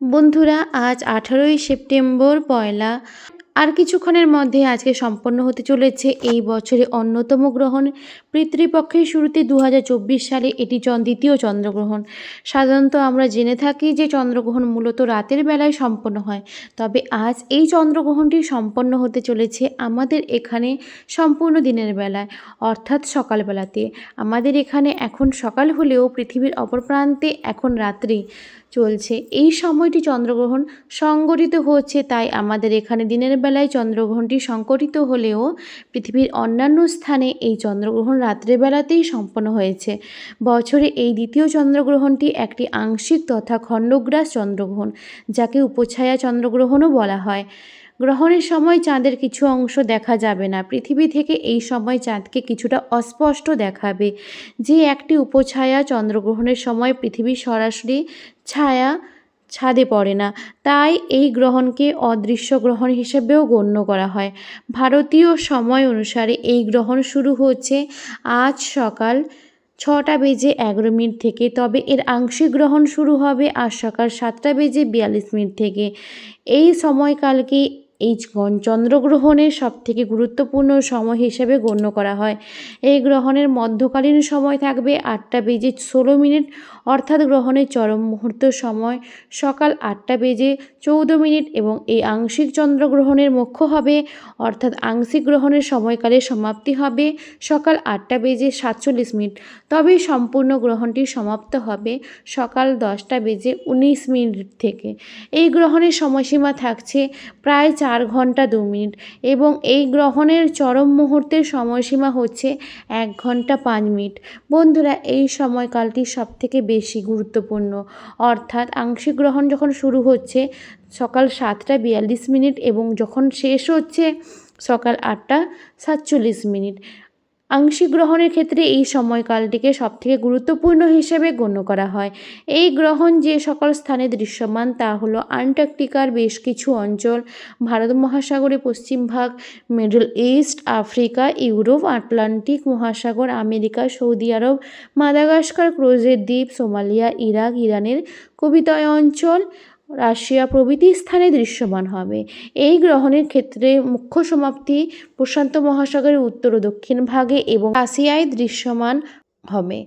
বন্ধুরা আজ আঠারোই সেপ্টেম্বর পয়লা আর কিছুক্ষণের মধ্যে আজকে সম্পন্ন হতে চলেছে এই বছরে অন্যতম গ্রহণ। পিতৃপক্ষের শুরুতে দু হাজার চব্বিশ সালে এটি দ্বিতীয় চন্দ্রগ্রহণ। সাধারণত আমরা জেনে থাকি যে চন্দ্রগ্রহণ মূলত রাতের বেলায় সম্পন্ন হয়। তবে আজ এই চন্দ্রগ্রহণটি সম্পন্ন হতে চলেছে আমাদের এখানে সম্পূর্ণ দিনের বেলায়, অর্থাৎ সকালবেলাতে। আমাদের এখানে এখন সকাল হলেও পৃথিবীর অপর প্রান্তে এখন রাত্রি চলছে। এই সময়টি চন্দ্রগ্রহণ সংগঠিত হচ্ছে, তাই আমাদের এখানে দিনের বেলায় চন্দ্রগ্রহণটি সংকটিত হলেও পৃথিবীর অন্যান্য স্থানে এই চন্দ্রগ্রহণ রাত্রেবেলাতেই সম্পন্ন হয়েছে। বছরে এই দ্বিতীয় চন্দ্রগ্রহণটি একটি আংশিক তথা খণ্ডগ্রাস চন্দ্রগ্রহণ, যাকে উপছায়া চন্দ্রগ্রহণও বলা হয়। গ্রহণের সময় চাঁদের কিছু অংশ দেখা যাবে না। পৃথিবী থেকে এই সময় চাঁদকে কিছুটা অস্পষ্ট দেখাবে। যে একটি উপছায়া চন্দ্রগ্রহণের সময় পৃথিবীর সরাসরি ছায়া ছাদে পড়ে না। তাই এই গ্রহণকে অদৃশ্য গ্রহণ হিসেবেও গণ্য করা হয়। ভারতীয় সময় অনুসারে এই গ্রহণ শুরু হচ্ছে আজ সকাল ছটা বেজে এগারো মিনিট থেকে। তবে এর আংশিক গ্রহণ শুরু হবে আজ সকাল সাতটা বেজে বিয়াল্লিশ মিনিট থেকে। এই সময়কালকে এই চন্দ্রগ্রহণের সবথেকে গুরুত্বপূর্ণ সময় হিসেবে গণ্য করা হয়। এই গ্রহণের মধ্যকালীন সময় থাকবে আটটা বেজে ষোলো মিনিট, অর্থাৎ গ্রহণের চরম মুহূর্ত সময় সকাল আটটা বেজে চৌদ্দ মিনিট এবং এই আংশিক চন্দ্রগ্রহণের মুখ্য হবে, অর্থাৎ আংশিক গ্রহণের সময়কালে সমাপ্তি হবে সকাল আটটা বেজে সাতচল্লিশ মিনিট। তবে সম্পূর্ণ গ্রহণটি সমাপ্ত হবে সকাল দশটা বেজে উনিশ মিনিট থেকে। এই গ্রহণের সময়সীমা থাকছে প্রায় চার ঘণ্টা দু মিনিট। এবং এই গ্রহণের চরম মুহূর্তের সময়সীমা হচ্ছে এক ঘণ্টা পাঁচ মিনিট। বন্ধুরা, এই সময়কালটি সবথেকে বেশি গুরুত্বপূর্ণ। অর্থাৎ আংশিক গ্রহণ যখন শুরু হচ্ছে, সকাল সাতটা বিয়াল্লিশ মিনিট এবং যখন শেষ হচ্ছে, সকাল আটটা সাতচল্লিশ মিনিট। আংশিক গ্রহণের ক্ষেত্রে এই সময়কালটিকে সবথেকে গুরুত্বপূর্ণ হিসেবে গণ্য করা হয়। এই গ্রহণ যে সকল স্থানে দৃশ্যমান তা হলো আন্টার্কটিকার বেশ কিছু অঞ্চল, ভারত মহাসাগরের পশ্চিম ভাগ, Middle East, Africa, Europe, Atlantic মহাসাগর, আমেরিকা, সৌদি আরব, মাদাগাস্কার, ক্রোজের দ্বীপ, সোমালিয়া, ইরাক, ইরানের কবিতয় অঞ্চল রাশিয়া প্রভৃতি স্থানে দৃশ্যমান হবে। এই গ্রহণের ক্ষেত্রে মুখ্য সমাপ্তি প্রশান্ত মহাসাগরের উত্তর ও দক্ষিণ ভাগে এবং আসিয়ায় দৃশ্যমান হবে।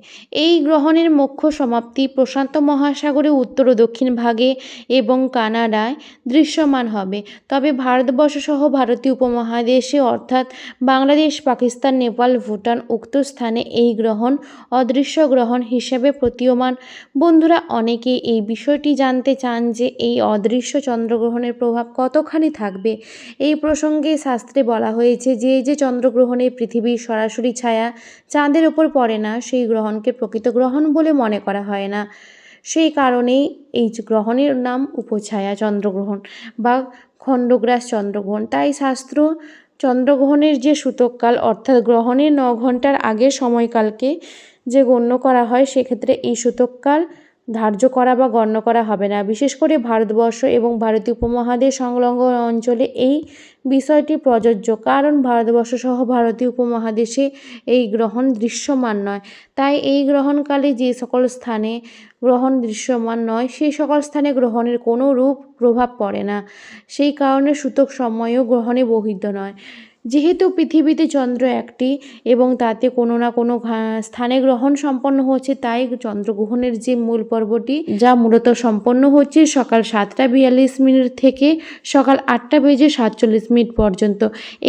এই গ্রহণের মুখ্য সমাপ্তি প্রশান্ত মহাসাগরে উত্তর ও দক্ষিণ ভাগে এবং কানাডায় দৃশ্যমান হবে। তবে ভারতবর্ষ সহ ভারতীয় উপমহাদেশে অর্থাৎ বাংলাদেশ, পাকিস্তান, নেপাল, ভুটান উক্ত স্থানে এই গ্রহণ অদৃশ্য গ্রহণ হিসেবে প্রতীয়মান। বন্ধুরা অনেকেই এই বিষয়টি জানতে চান যে এই অদৃশ্য চন্দ্রগ্রহণের প্রভাব কতখানি থাকবে? এই প্রসঙ্গে শাস্ত্রে বলা হয়েছে যে যে চন্দ্রগ্রহণে পৃথিবীর সরাসরি ছায়া চাঁদের ওপর পড়ে না সেই গ্রহণকে প্রকৃত গ্রহণ বলে মনে করা হয় না। সেই কারণেই এই গ্রহণের নাম উপছায়া চন্দ্রগ্রহণ বা খণ্ডগ্রাস চন্দ্রগ্রহণ। তাই শাস্ত্র চন্দ্রগ্রহণের যে সূতককাল অর্থাৎ গ্রহণের ন ঘণ্টার আগের সময়কালকে যে গণ্য করা হয়, সেক্ষেত্রে এই সূতককাল ধার্য করা বা গণ্য করা হবে না। বিশেষ করে ভারতবর্ষ এবং ভারতীয় উপমহাদেশ সংলগ্ন অঞ্চলে এই বিষয়টি প্রযোজ্য, কারণ ভারতবর্ষ সহ ভারতীয় উপমহাদেশে এই গ্রহণ দৃশ্যমান নয়। তাই এই গ্রহণকালে যে সকল স্থানে গ্রহণ দৃশ্যমান নয়, সেই সকল স্থানে গ্রহণের কোনো রূপ প্রভাব পড়ে না। সেই কারণে সূতক সময়ও গ্রহণে বহির্দ নয়। যেহেতু পৃথিবীতে চন্দ্র একটি এবং তাতে কোনো না কোনো স্থানে গ্রহণ সম্পন্ন হচ্ছে, তাই চন্দ্রগ্রহণের যে মূল পর্বটি যা মূলত সম্পন্ন হচ্ছে সকাল সাতটা বিয়াল্লিশ মিনিট থেকে সকাল আটটা বেজে সাতচল্লিশ মিনিট পর্যন্ত।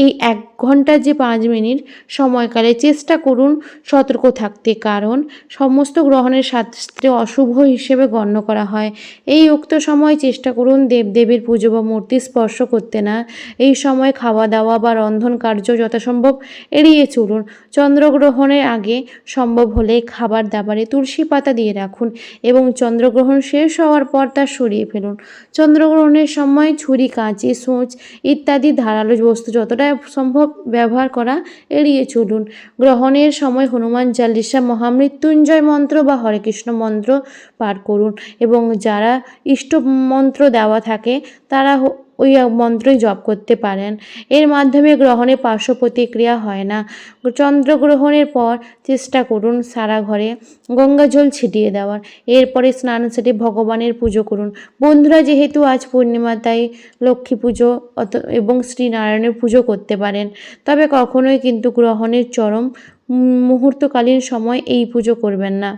এই এক ঘণ্টা যে পাঁচ মিনিট সময়কালে চেষ্টা করুন সতর্ক থাকতে, কারণ সমস্ত গ্রহণের শাস্ত্রে অশুভ হিসেবে গণ্য করা হয়। এই উক্ত সময় চেষ্টা করুন দেবদেবীর পুজো বা মূর্তি স্পর্শ করতে না। এই সময় খাওয়া দাওয়া বা রন্ধন কার্য যথাসম্ভব এড়িয়ে চলুন। চন্দ্রগ্রহণের আগে সম্ভব হলে খাবার দাবারে তুলসী পাতা দিয়ে রাখুন এবং চন্দ্রগ্রহণ শেষ হওয়ার পর তা সরিয়ে ফেলুন। চন্দ্রগ্রহণের সময় ছুরি, কাঁচি, সূচ ইত্যাদি ধারালো বস্তু যতটা সম্ভব ব্যবহার করা এড়িয়ে চলুন। গ্রহণের সময় হনুমান চালিসা, মহামৃত্যুঞ্জয় মন্ত্র বা হরে কৃষ্ণ মন্ত্র পাঠ করুন এবং যারা ইষ্ট মন্ত্র দেওয়া থাকে তারা ওই মন্ত্রই জপ করতে পারেন। এর মাধ্যমে গ্রহণে পার্শ্ব প্রতিক্রিয়া হয় না। চন্দ্রগ্রহণের পর চেষ্টা করুন সারা ঘরে গঙ্গা জল ছিটিয়ে দেওয়ার। এরপরে স্নান সেরে ভগবানের পুজো করুন। বন্ধুরা, যেহেতু আজ পূর্ণিমা, তাই লক্ষ্মী পুজো এবং শ্রীনারায়ণের পুজো করতে পারেন। তবে কখনোই কিন্তু গ্রহণের চরম মুহূর্তকালীন সময় এই পুজো করবেন না।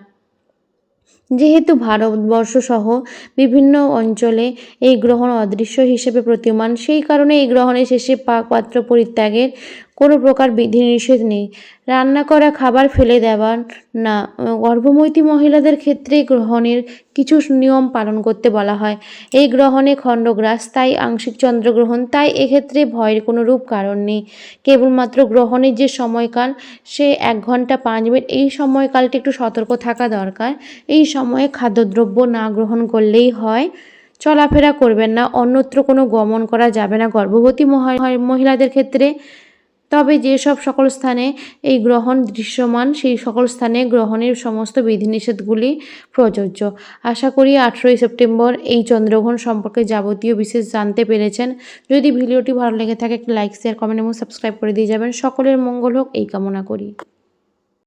যেহেতু ভারতবর্ষসহ বিভিন্ন অঞ্চলে এই গ্রহণ অদৃশ্য হিসেবে প্রতীয়মান, সেই কারণে এই গ্রহণের শেষে পাকপাত্র পরিত্যাগের কোনো প্রকার বিধিনিষেধ নেই। রান্না করা, খাবার ফেলে দেওয়ার না। গর্ভবতী মহিলাদের ক্ষেত্রে গ্রহণের কিছু নিয়ম পালন করতে বলা হয়। এই গ্রহণে খণ্ডগ্রাস, তাই আংশিক চন্দ্রগ্রহণ, তাই এক্ষেত্রে ভয়ের কোনো রূপ কারণ নেই। কেবলমাত্র গ্রহণের যে সময়কাল, সে এক ঘণ্টা পাঁচ মিনিট, এই সময়কালটি একটু সতর্ক থাকা দরকার। এই সময়ে খাদ্যদ্রব্য না গ্রহণ করলেই হয়, চলাফেরা করবেন না, অন্যত্র কোনো গমন করা যাবে না। গর্ভবতী মহা- মহিলাদের ক্ষেত্রে তবে যেসব সকল স্থানে এই গ্রহণ দৃশ্যমান, সেই সকল স্থানে গ্রহণের সমস্ত বিধিনিষেধগুলি প্রযোজ্য। আশা করি আঠেরোই সেপ্টেম্বর এই চন্দ্রগ্রহণ সম্পর্কে যাবতীয় বিশেষ জানতে পেরেছেন। যদি ভিডিওটি ভালো লেগে থাকে, একটি লাইক, শেয়ার, কমেন্ট এবং সাবস্ক্রাইব করে দিয়ে যাবেন। সকলের মঙ্গল হোক, এই কামনা করি।